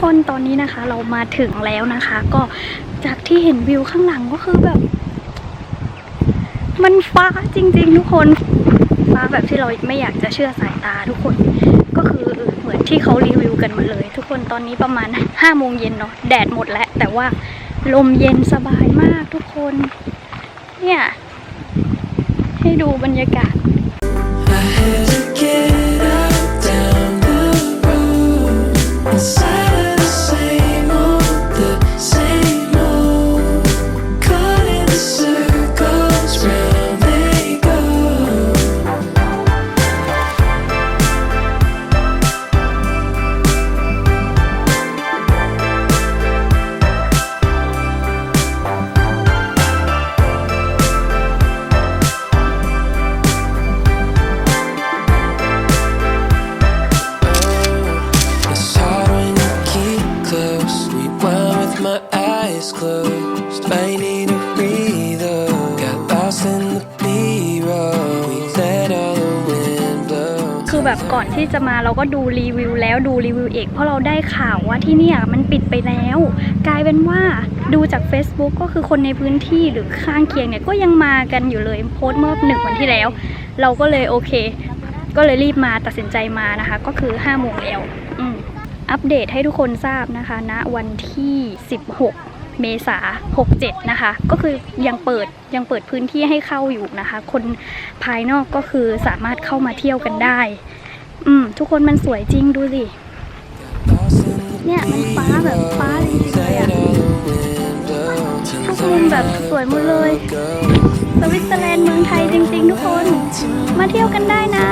คนตอนนี้นะคะ เรามาถึงแล้วนะคะ ก็จากที่เห็นวิวข้างหลังก็คือแบบ มันฟ้าจริง ๆ ทุกคนฟ้าแบบที่เราไม่อยากจะเชื่อสายตาทุกคนก็คือเหมือนที่เขารีวิวกันหมดเลย ทุกคนตอนนี้ประมาณ5้าโมงเย็นเนาะแดดหมดแล้ว แต่ว่าลมเย็นสบายมากทุกคน เนี่ย ให้ดูบรรยากาศ I had my eyes closed. I need a breather. Got lost in the B-roll. We let all the wind blow. คือแบบก่อนที่จะมาเราก็ดูรีวิวแล้วดูรีวิวเอกเพราะเราได้ข่าวว่าที่เนี่ยมันปิดไปแล้ว กลายเป็นว่าดูจาก Facebook ก็คือคนในพื้นที่หรือข้างเคียงเนี่ยก็ยังมากันอยู่เลยโพสต์เมื่อหนึ่งวันที่แล้ว เราก็เลยโอเค ก็เลยรีบมาตัดสินใจมานะคะ ก็คือ5้าโมงแล้วอืม อัปเดตให้ทุกคนทราบนะคะณวันที่ 16 เมษา67 นะคะ ก็คือยังเปิดยังเปิดพื้นที่ให้เข้าอยู่นะคะ คนภายนอกก็คือสามารถเข้ามาเที่ยวกันได้ อืม ทุกคนมันสวยจริงดูสิเนี่ยมันฟ้าแบบฟ้าจริงๆเลยอะทุกมุมแบบสวยหมดเลยสวิตเซอร์แลนด์เมืองไทยจริง ๆ ทุกคน มาเที่ยวกันได้นะ